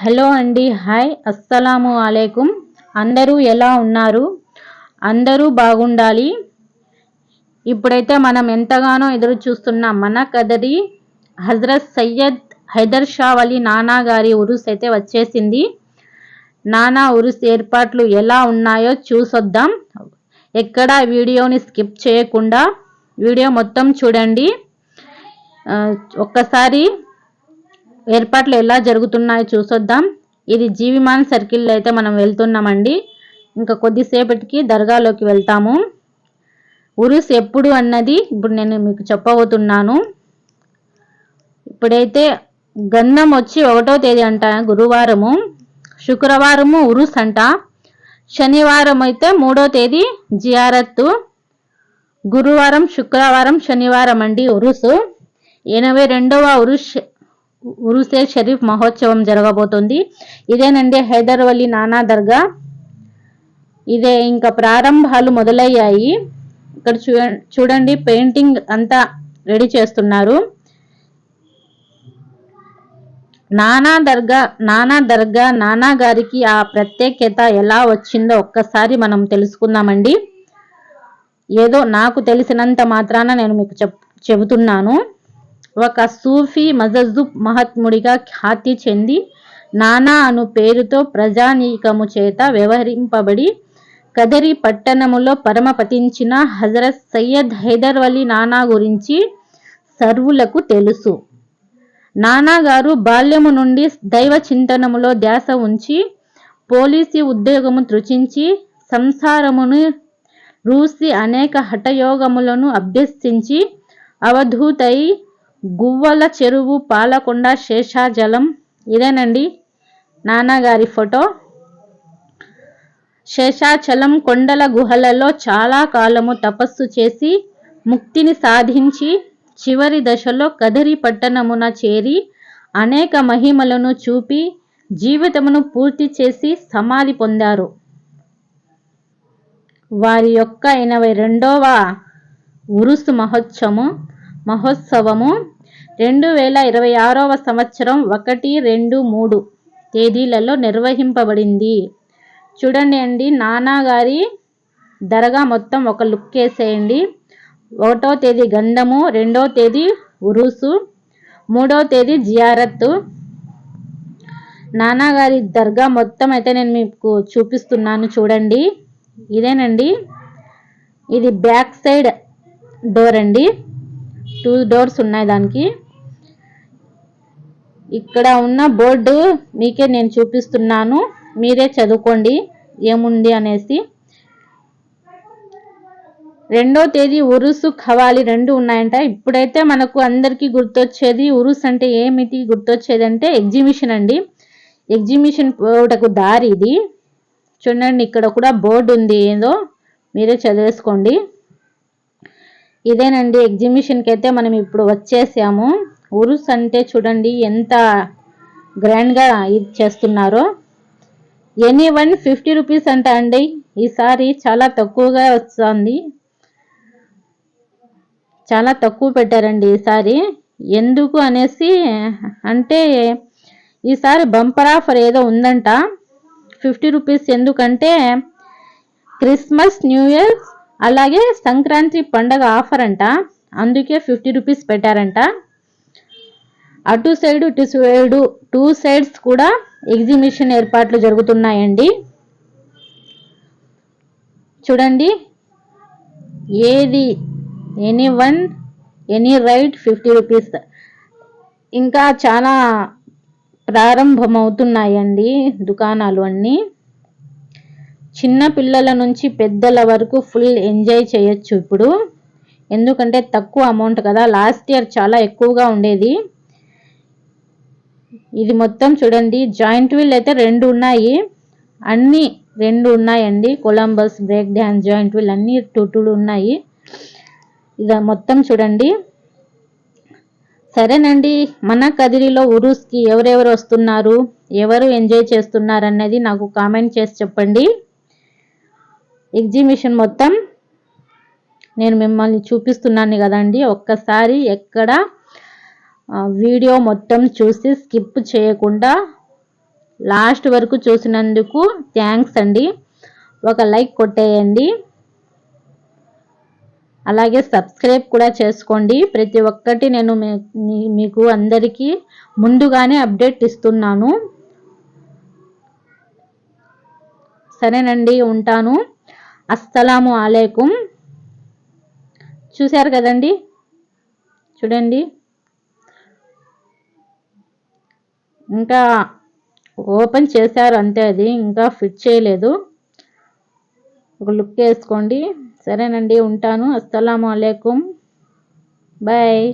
Hello అండి. Hi. అస్సలాము అలైకుం. అందరూ ఎలా ఉన్నారు? అందరూ బాగుండాలి. ఇప్పుడైతే మనం ఎంతగానో ఎదురు చూస్తున్నాం మన కదరి హజరత్ సయ్యద్ హైదర్ షా అలీ నానా గారి ఉరుస్ అయితే వచ్చేసింది. నానా ఉరుస్ ఏర్పాట్లు ఎలా ఉన్నాయో చూసొద్దాం. ఎక్కడ వీడియోని స్కిప్ చేయకుండా వీడియో మొత్తం చూడండి. ఒక్కసారి ఏర్పాట్లు ఎలా జరుగుతున్నాయో చూసొద్దాం. ఇది జీవిమాన్ సర్కిల్లో అయితే మనం వెళ్తున్నామండి. ఇంకా కొద్దిసేపటికి దర్గాలోకి వెళ్తాము. ఉరుస్ ఎప్పుడు అన్నది ఇప్పుడు నేను మీకు చెప్పబోతున్నాను. ఇప్పుడైతే గంధం వచ్చి ఒకటో తేదీ అంట గురువారము. శుక్రవారము ఉరుస్ అంట. శనివారం అయితే మూడో తేదీ జియారత్తు. గురువారం శుక్రవారం శనివారం అండి ఉరుసు. ఎనభై రెండవ ఉరుస్ ఉరుసే షరీఫ్ మహోత్సవం జరగబోతుంది. ఇదేనండి హైదర్వలి నానా దర్గా. ఇదే ఇంకా ప్రారంభాలు మొదలయ్యాయి. ఇక్కడ చూడండి పెయింటింగ్ అంతా రెడీ చేస్తున్నారు. నానా దర్గా నానా దర్గా నానా గారికి ఆ ప్రత్యేకత ఎలా వచ్చిందో ఒక్కసారి మనం తెలుసుకుందామండి. ఏదో నాకు తెలిసినంత మాత్రాన నేను మీకు చెప్ చెబుతున్నాను. ఒక సూఫీ మజజుబ్ మహాత్ముడిగా ఖ్యాతి చెంది నానా అను పేరుతో ప్రజానీకము చేత వ్యవహరింపబడి కదరి పట్టణములో పరమపతించిన హజరత్ సయ్యద్ హైదర్ అలీ నానా గురించి సర్వులకు తెలుసు. నానాగారు బాల్యము నుండి దైవ చింతనములో ధ్యాస ఉంచి పోలీసు ఉద్యోగము తృచించి సంసారమును రూసి అనేక హఠయోగములను అభ్యసించి అవధూతై గువ్వల చెరువు పాలకొండ శేషాజలం ఇదేనండి నాన్నగారి ఫోటో. శేషాచలం కొండల గుహలలో చాలా కాలము తపస్సు చేసి ముక్తిని సాధించి చివరి దశలో కదరి పట్టణమున చేరి అనేక మహిమలను చూపి జీవితమును పూర్తి చేసి సమాధి పొందారు. వారి యొక్క ఎనభై రెండవ ఉరుసు మహోత్సవము మహోత్సవము రెండు వేల ఇరవై ఆరవ సంవత్సరం ఒకటి రెండు మూడు తేదీలలో నిర్వహింపబడింది. చూడండి అండి నాన్నగారి దర్గా మొత్తం ఒక లుక్ వేసేయండి. ఒకటో తేదీ గంధము రెండో తేదీ ఉరుసు మూడో తేదీ జియారత్తు. నాన్నగారి దర్గా మొత్తం అయితే నేను మీకు చూపిస్తున్నాను చూడండి. ఇదేనండి. ఇది బ్యాక్ సైడ్ డోర్ అండి. టూ డోర్స్ ఉన్నాయి దానికి. ఇక్కడ ఉన్న బోర్డు మీకే నేను చూపిస్తున్నాను. మీరే చదువుకోండి. ఏముంది అనేసి. రెండో తేదీ ఉరుసు ఖవాలి రెండు ఉన్నాయంట. ఇప్పుడైతే మనకు అందరికీ గుర్తొచ్చేది ఉరుస్ అంటే ఏమిటి? గుర్తొచ్చేది అంటే ఎగ్జిబిషన్ అండి. ఎగ్జిబిషన్ పోటకు దారి ఇది. చూడండి ఇక్కడ కూడా బోర్డు ఉంది. ఏదో మీరే చదివేసుకోండి. ఇదేనండి ఎగ్జిబిషన్కి అయితే మనం ఇప్పుడు వచ్చేసాము. ఉరుస్ అంటే చూడండి ఎంత గ్రాండ్గా ఇది చేస్తున్నారో. ఎనీ వన్ ఫిఫ్టీ రూపీస్ అంట అండి. ఈసారి చాలా తక్కువగా వస్తుంది. చాలా తక్కువ పెట్టారండి ఈసారి. ఎందుకు అనేసి అంటే ఈసారి బంపర్ ఆఫర్ ఏదో ఉందంట. ఫిఫ్టీ రూపీస్ ఎందుకంటే క్రిస్మస్ న్యూ ఇయర్ అలాగే సంక్రాంతి పండగ ఆఫర్ అంట. అందుకే ఫిఫ్టీ రూపీస్ పెట్టారంట. అటు సైడ్ ఇటు సైడు టూ సైడ్స్ కూడా ఎగ్జిబిషన్ ఏర్పాట్లు జరుగుతున్నాయండి. చూడండి. ఏది any one any ride fifty rupees. ఇంకా చాలా ప్రారంభమవుతున్నాయండి దుకాణాలు అన్నీ. చిన్న పిల్లల నుంచి పెద్దల వరకు ఫుల్ ఎంజాయ్ చేయొచ్చు ఇప్పుడు. ఎందుకంటే తక్కువ అమౌంట్ కదా. లాస్ట్ ఇయర్ చాలా ఎక్కువగా ఉండేది. ఇది మొత్తం చూడండి. జాయింట్ వీల్ అయితే రెండు ఉన్నాయి. అన్నీ రెండు ఉన్నాయండి. Columbus break dance giant wheel అన్నీ టూ ఉన్నాయి. ఇది మొత్తం చూడండి. సరేనండి. మన కదిరిలో ఉరుస్కి ఎవరెవరు వస్తున్నారు? ఎవరు ఎంజాయ్ చేస్తున్నారు అన్నది నాకు కామెంట్ చేసి చెప్పండి. ఎగ్జిబిషన్ మొత్తం నేను మిమ్మల్ని చూపిస్తున్నాను కదండి. ఒక్కసారి ఎక్కడ వీడియో మొత్తం చూసి స్కిప్ చేయకుండా లాస్ట్ వరకు చూసినందుకు థ్యాంక్స్ అండి. ఒక లైక్ కొట్టేయండి. అలాగే సబ్స్క్రైబ్ కూడా చేసుకోండి. ప్రతి ఒక్కటి నేను మీకు అందరికీ ముందుగానే అప్డేట్ ఇస్తున్నాను. సరేనండి ఉంటాను. అస్సలాము అలైకుం. చూశారు కదండి? చూడండి. ఇంకా ఓపెన్ చేశారు అంతే అది ఇంకా ఫిట్ చేయలేదు. ఒక లుక్ వేసుకోండి. సరేనండి ఉంటాను. అస్సలం అయికం బాయ్.